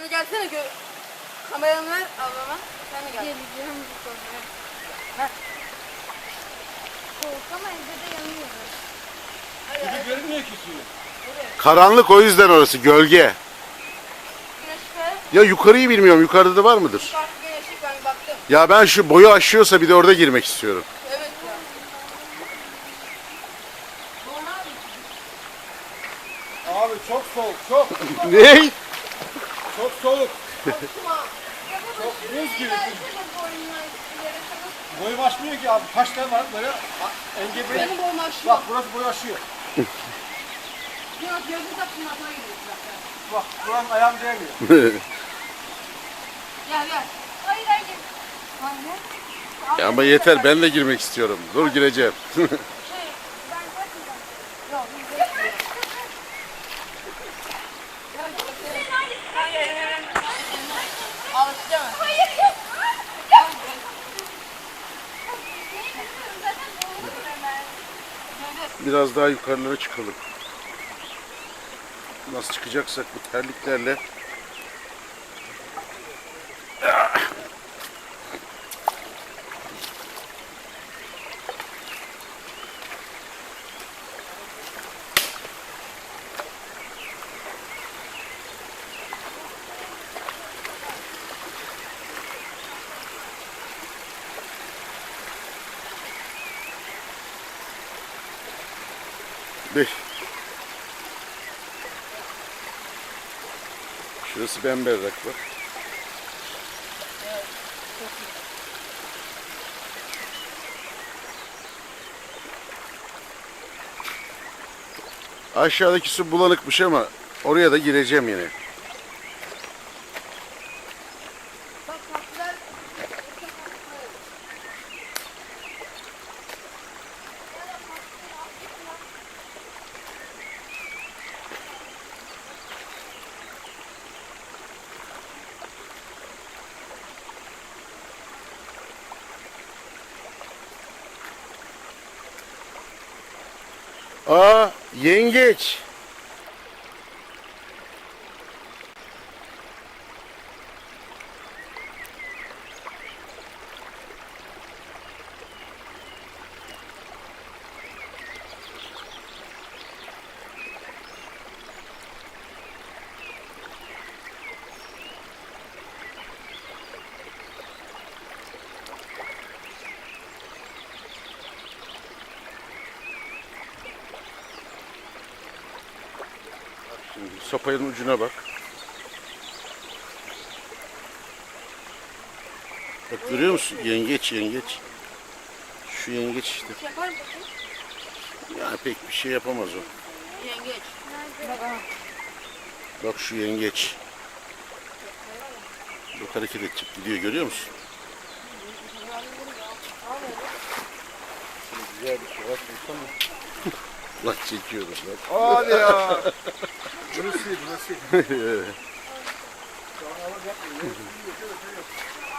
Sen gelsene gö kameranı ver ablama. Sen de gel. Geleceğim bu sonra. Heh. Soğuk ama evde de yanıyor. Gibi görünmüyor ki suyu. Karanlık o yüzden orası gölge. Güneşte Ya yukarıyı bilmiyorum. Yukarıda da var mıdır? farklı güneşlik ben baktım. Ya ben şu boyu aşıyorsa bir de orada girmek istiyorum. Evet ya. Abi çok soğuk, çok. Ne? Soğuk. Çok buz gibi. Boyum aşmıyor ki abi. Kaç tane var böyle a- engebeli. Benim boyum aşıyor. Bak burası boyu aşıyor. Yok gözü takımın altına gidiyor zaten. Bak buranın ayağım değmiyor. Gel gel. Hayır hayır. Anne. Ya ama yeter ben de girmek istiyorum. Dur gireceğim. Şey ben kaçmayacağım. Yok biz de. Alışacağım. Hayır. Biraz daha yukarılara çıkalım. Nasıl çıkacaksak bu terliklerle. Şurası bemberrak bak. Aşağıdaki su bulanıkmış ama oraya da gireceğim yine. Bak farklılar. Aa yengeç. Sopanın ucuna bak. Bak görüyor musun? Yengeç yengeç. Şu yengeç işte. Yapar? Yani pek bir şey yapamaz o. Yengeç. Bak şu yengeç. Bak hareket edecek gidiyor görüyor musun? Güzel bir şey var Lan çekiyoruz bak. Hadi ya. Burası iyi, burası iyi.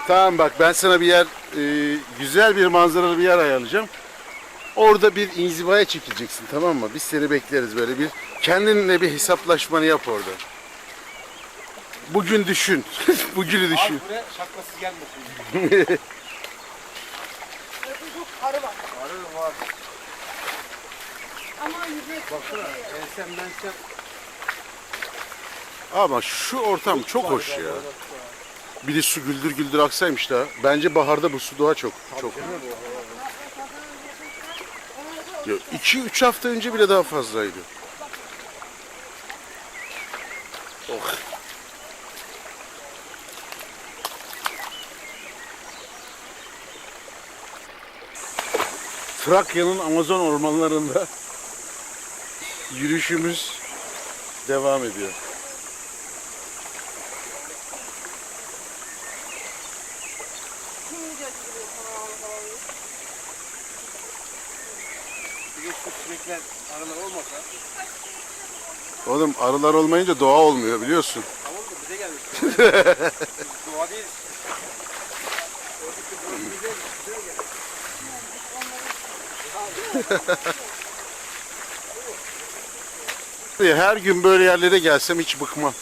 Tamam bak ben sana bir yer e, güzel bir manzaralı bir yer ayarlayacağım. Orada bir inzivaya çekileceksin tamam mı? Biz seni bekleriz böyle bir kendinle bir hesaplaşmanı yap orada. Bugün düşün. Bugünü Abi düşün. buraya şakası gelmesin. Karı var. Arı var. Ama yüzmek Baksana ensem mensem. Ama şu ortam çok hoş ya. Bir de su güldür güldür aksaymış da. Bence baharda bu su daha çok. Çok. Ya 2-3 hafta önce bile daha fazlaydı. Oh. Trakya'nın Amazon ormanlarında yürüyüşümüz devam ediyor. Oğlum arılar olmayınca doğa olmuyor biliyorsun. Tamam mı? Bize gelmiş. Doğa değil. Her gün böyle yerlere gelsem hiç bıkmam.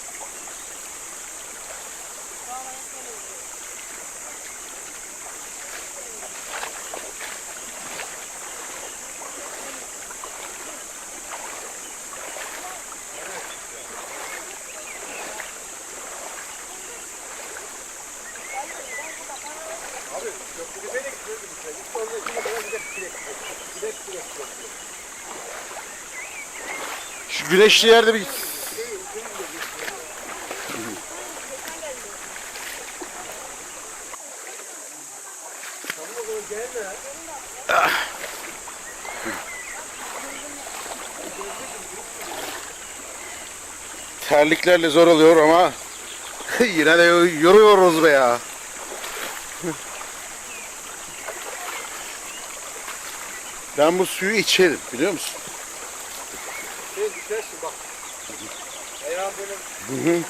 Köprü de gidiyordu bir şey. Gitti orada şimdi böyle bir de direk. Direk direk direk. Şu güneşli yerde bir Terliklerle zor oluyor ama yine de yoruyoruz be ya. Ben bu suyu içerim biliyor musun? Düşersin bak. Ayağım böyle Hı hı.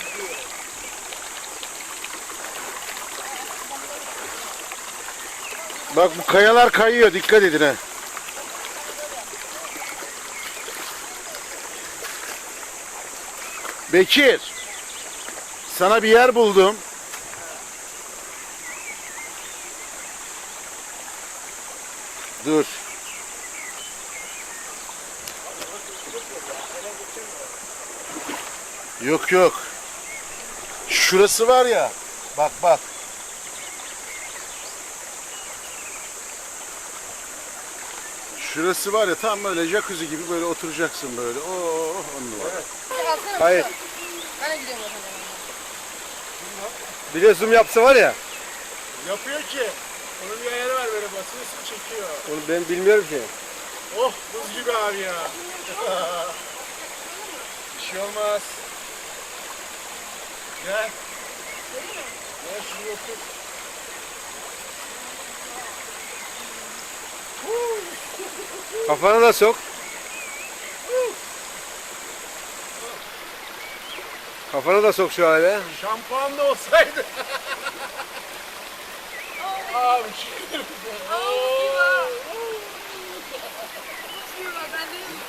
Bak bu kayalar kayıyor dikkat edin ha. Bekir. Sana bir yer buldum. Dur. Yok yok. Şurası var ya. Bak bak. Şurası var ya tam böyle jacuzzi gibi böyle oturacaksın böyle. Oo on numara. Hayır. Ben de gidiyorum. Bir de zoom yapsa var ya. Yapıyor ki. Onun bir ayarı var böyle basıyorsun çekiyor. Onu ben bilmiyorum ki. Oh buz gibi abi ya. bir şey olmaz. Gel. Gel şuraya otur. Kafana da sok. Kafana da sok şu hale. Şampuan da olsaydı. abi şükür. Ben değilim.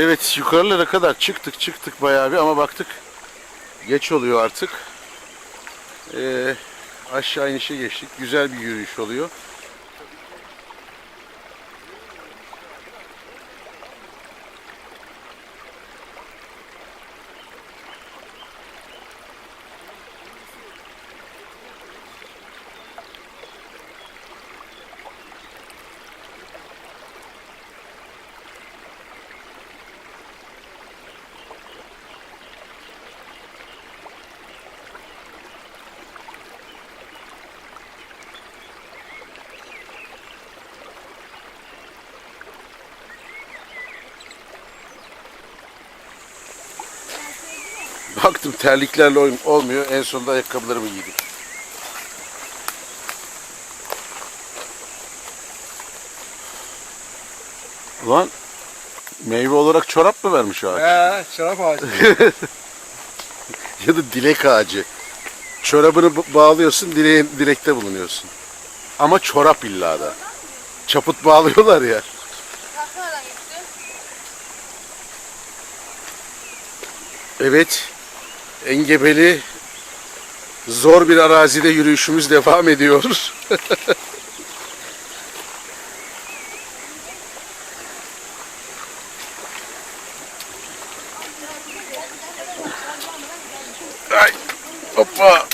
Evet yukarılara kadar çıktık çıktık bayağı bir ama baktık geç oluyor artık. Ee, aşağı inişe geçtik. Güzel bir yürüyüş oluyor. Baktım terliklerle olmuyor. En sonunda ayakkabılarımı giydim. Ulan meyve olarak çorap mı vermiş ağaç? He, şarap ağacı. ya da dilek ağacı. Çorabını ba- bağlıyorsun, dileğin, dilekte bulunuyorsun. Ama çorap illa da. Çaput bağlıyorlar ya. Evet. Engebeli zor bir arazide yürüyüşümüz devam ediyor. Ay, hoppa.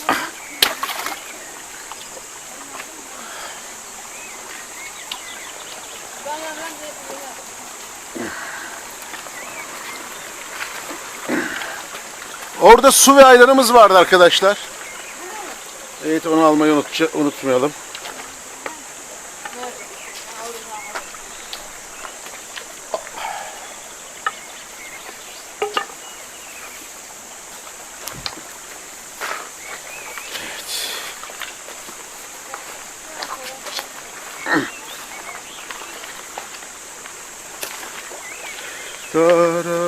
Orada su ve ayranımız vardı arkadaşlar. Evet onu almayı unutça- unutmayalım. Evet.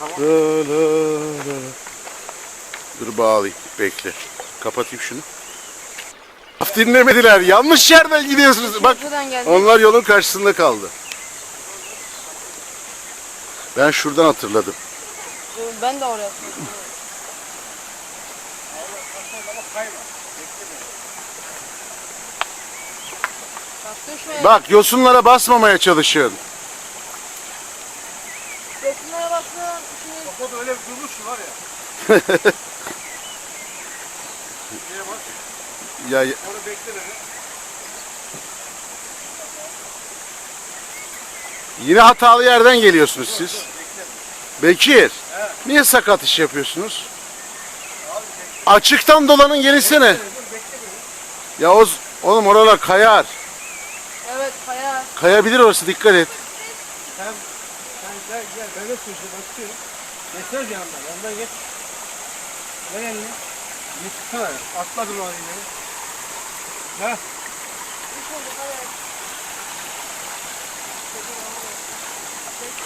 La. Dur bağlayayım. Bekle. Kapatayım şunu. Laf dinlemediler. Yanlış yerden gidiyorsunuz. Bak Buradan geldi. onlar yolun karşısında kaldı. Ben şuradan hatırladım. Ben de oraya. Bak yosunlara basmamaya çalışın. Resimlere baktım. Şimdi Bak o da öyle bir durmuş ki var ya. Şuraya bak. Ya Onu bekle beni. yine hatalı yerden geliyorsunuz siz. Bekir. Niye sakat iş yapıyorsunuz? Açıktan dolanın gerisine. Ya o oğlum oralar kayar. evet kaya. Kayabilir orası dikkat et. Sen, sen gel gel. Ben de sürücü bakıyorum. Geçsene yanımdan. Yanımdan geç. Ver elini. Bir tutsana. Atladın o elini. Ha?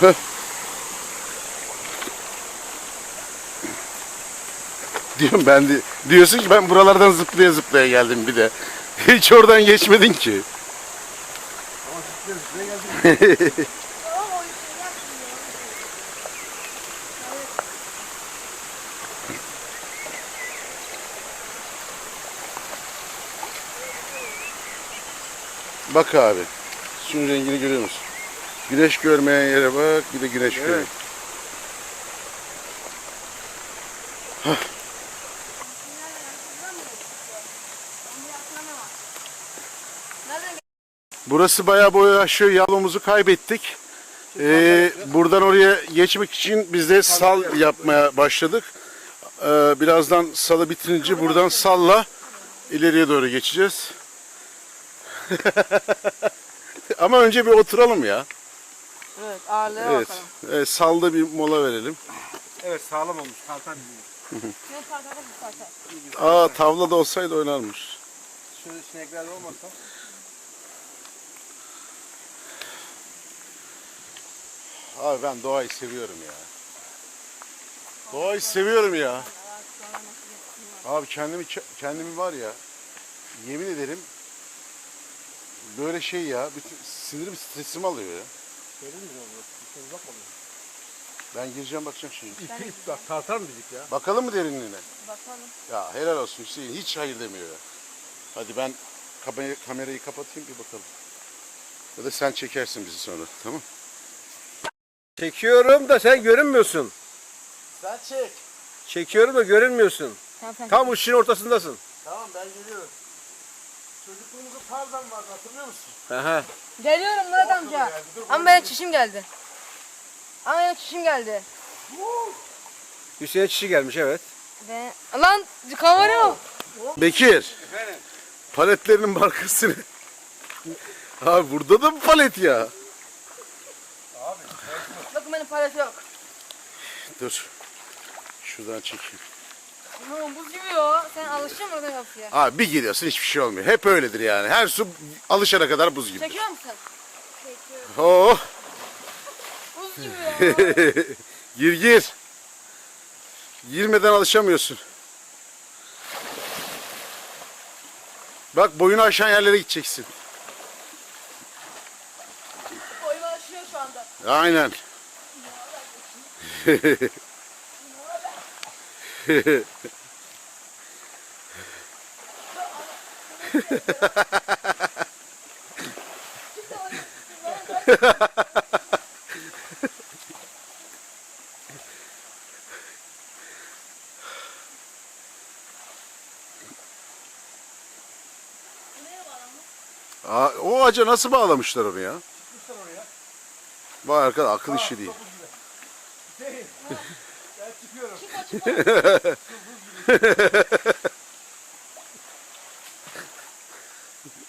Hadi. Diyorum ben de diyorsun ki ben buralardan zıplaya zıplaya geldim bir de. Hiç oradan geçmedin ki. Ama zıplıyor zıplıyor geldim. Tamam o işini yapmıyor. Bak abi. Şunun rengini görüyor musun? Güneş görmeyen yere bak bir de güneş Evet. görüyor. Burası bayağı boyu aşıyor. Yalomuzu kaybettik. Ee, buradan oraya geçmek için biz de sal yapmaya başladık. Ee, birazdan salı bitirince buradan salla ileriye doğru geçeceğiz. Ama önce bir oturalım ya. Evet ağırlığa Evet. bakalım. evet salda bir mola verelim. Evet sağlam olmuş. Kalkan. Ne parçada bu parça. Aa tavla da olsaydı oynarmış. Şöyle sinekler olmasa. Abi ben doğayı seviyorum ya. Doğayı seviyorum ya. Abi kendimi kendimi var ya yemin ederim böyle şey ya bütün sinirim stresimi alıyor ya. Gördün mü onu? Bir şey bakmadın. Ben gireceğim bakacağım şimdi. İpi ip bak tartar mı dedik ya? Bakalım mı derinliğine? Bakalım. Ya helal olsun Hüseyin hiç hayır demiyor ya. Hadi ben kamerayı, kamerayı kapatayım bir bakalım. Ya da sen çekersin bizi sonra tamam Çekiyorum da sen görünmüyorsun. Sen çek. Çekiyorum da görünmüyorsun. Tamam sen. Tam uçuşun ortasındasın. Tamam ben geliyorum. Çocukluğumuzda Tarzan vardı hatırlıyor musun? Aha. Geliyorum Murat amca. geldi, dur, Ama benim çişim geldi. Ama benim çişim geldi. Hüseyin çişi gelmiş evet. Ve... Lan kamera yok. Bekir. Paletlerinin markası ne? Abi burada da mı palet ya? Bakın benim palet yok. Dur. Şuradan çekeyim. Ama buz gibi ya. Sen alışacaksın orada yapıya. Abi bir giriyorsun hiçbir şey olmuyor. Hep öyledir yani. Her su alışana kadar buz gibi. Çekiyor musun? Çekiyorum. Oh. Buz gibi ya. Gir gir. Girmeden alışamıyorsun. Bak boyunu aşan yerlere gideceksin. Boyum aşıyor şu anda. Aynen. Aa, o ağaca nasıl bağlamışlar onu ya? Vay arkadaş akıl işi değil. Ben çıkıyorum.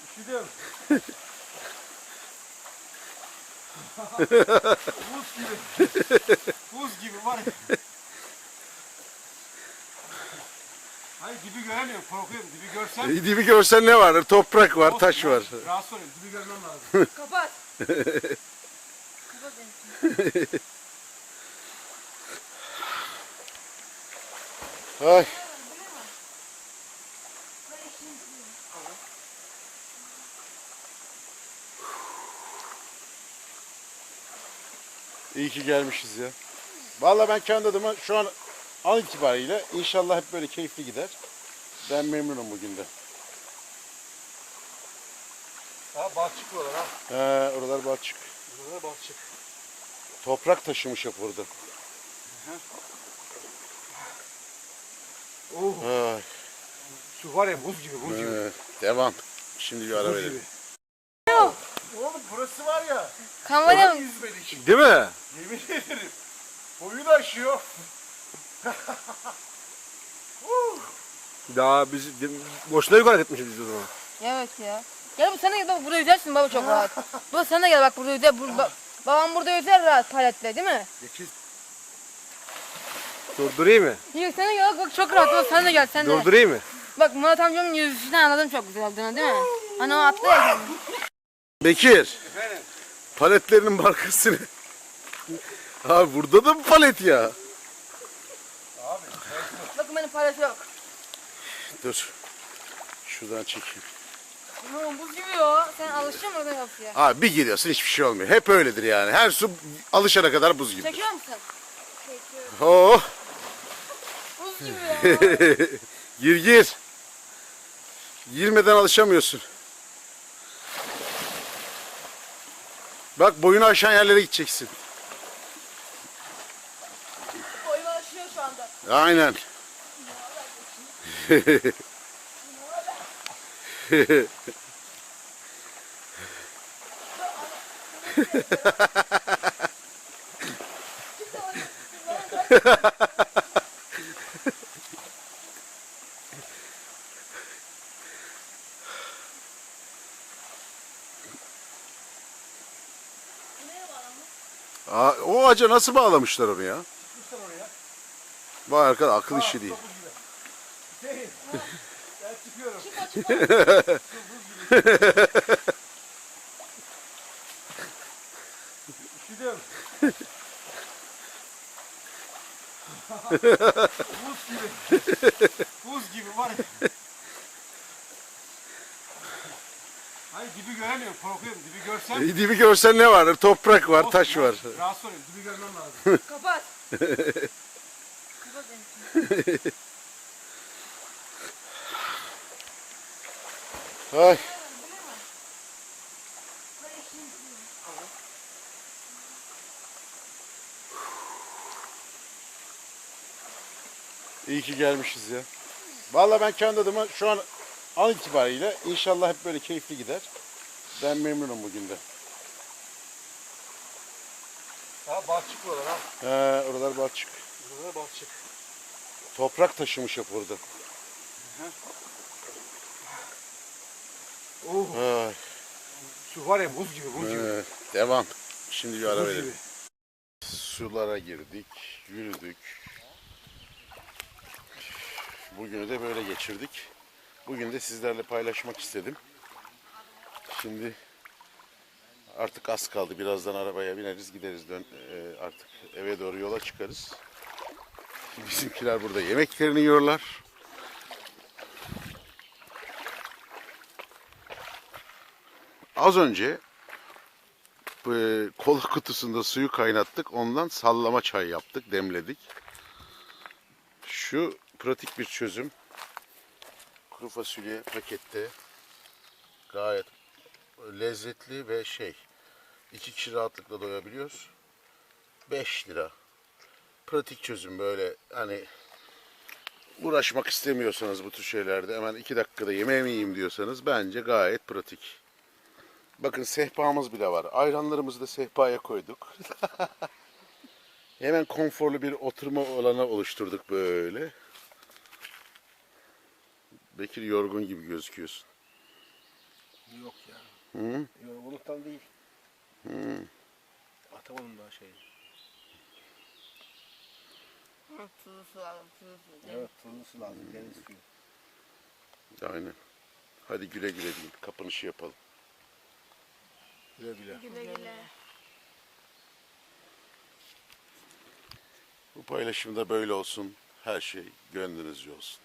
Üşüdüm. Buz gibi. Buz gibi var ya. Hayır dibi göremiyorum korkuyorum. Dibi görsem E, Dibi görsen ne var? Toprak var, taş var. rahatsız oluyorum. Dibi görmem lazım. Kapat. Kapat beni. Ay. İyi ki gelmişiz ya. Vallahi ben kendi adıma şu an an itibariyle inşallah hep böyle keyifli gider. Ben memnunum bugün de. Ha balçık buralar ha. He, oralar balçık. Buralar balçık. Toprak taşımış hep burada. Oh. Ay, Su var ya buz gibi buz gibi. evet, devam. Şimdi bir ara Buz verelim. gibi. Oğlum burası var ya. Kamera mı? yüzmelik. Değil mi? Yemin ederim. Boyu da aşıyor. Daha biz boşuna yukarı gitmişiz biz o zaman. Evet ya. Gel bu sen de gel bak burada yüzersin baba çok rahat. Sen de gel bak burada yüzer. bur- ba- babam burada yüzer rahat paletle değil mi? Durdurayım mı? Yok sen gel bak, çok rahat baba sen de gel sen de. Durdurayım mı? Bak Murat amcamın yüzüşünden anladım çok güzel olduğunu değil mi? Hani o attı ya. Bekir. Efendim? Paletlerinin markasını. Abi burada da mı palet ya? Bakın benim palet yok. Dur. Şuradan çekeyim. Ama buz gibi ya. Sen alışıyor musun orada yapıya? Abi bir giriyorsun hiçbir şey olmuyor. Hep öyledir yani. Her su alışana kadar buz gibi. Çekiyor musun? Oh. Buz gibi. Gir gir. Girmeden alışamıyorsun. Bak boyunu aşan yerlere gideceksin. Boyum alışıyor şu anda. Aynen. Aa, o ağaca nasıl bağlamışlar onu ya? Vay arkadaş akıl işi değil. Hüseyin. ben çıkıyorum. Üşüdüm. Buz gibi. Buz gibi var ya. Hayır dibi göremiyorum korkuyorum. Dibi görsem E, Dibi görsen ne var? Toprak var, taş var. rahatsız oluyorum. Dibi görmem lazım. Kapat. Kapat beni. Ay. İyi ki gelmişiz ya. Vallahi ben kendi adıma şu an an itibariyle inşallah hep böyle keyifli gider. Ben memnunum bugün de. Ha balçık buralar ha. He, oralar balçık. Buralar balçık. Toprak taşımış hep orada. Oh. Ay, Su var ya buz gibi buz gibi. evet, devam. Şimdi bir ara Buz verelim. gibi. Sulara girdik, yürüdük. Bugünü de böyle geçirdik. Bugün de sizlerle paylaşmak istedim. Şimdi artık az kaldı. Birazdan arabaya bineriz, gideriz. Dön, e, artık eve doğru yola çıkarız. Bizimkiler burada yemeklerini yiyorlar. Az önce e, kola kutusunda suyu kaynattık. Ondan sallama çay yaptık, demledik. Şu pratik bir çözüm. Kuru fasulye pakette. Gayet lezzetli ve şey. iki kişi rahatlıkla doyabiliyor. 5 lira. Pratik çözüm böyle hani uğraşmak istemiyorsanız bu tür şeylerde hemen 2 dakikada yemeğimi yiyeyim diyorsanız bence gayet pratik. Bakın sehpamız bile var. Ayranlarımızı da sehpaya koyduk. Hemen konforlu bir oturma alanı oluşturduk böyle. Bekir yorgun gibi gözüküyorsun. Yok ya. Hı? Yorgunluktan değil. Atamadım daha şeyi. Tuzlu su aldım. Tuzlu su. Evet tuzlu su lazım. Deniz suyu. Aynen. Hadi güle güle diyeyim. Kapanışı yapalım. Güle güle. Güle güle. Bu paylaşımda böyle olsun. Her şey gönlünüzce olsun.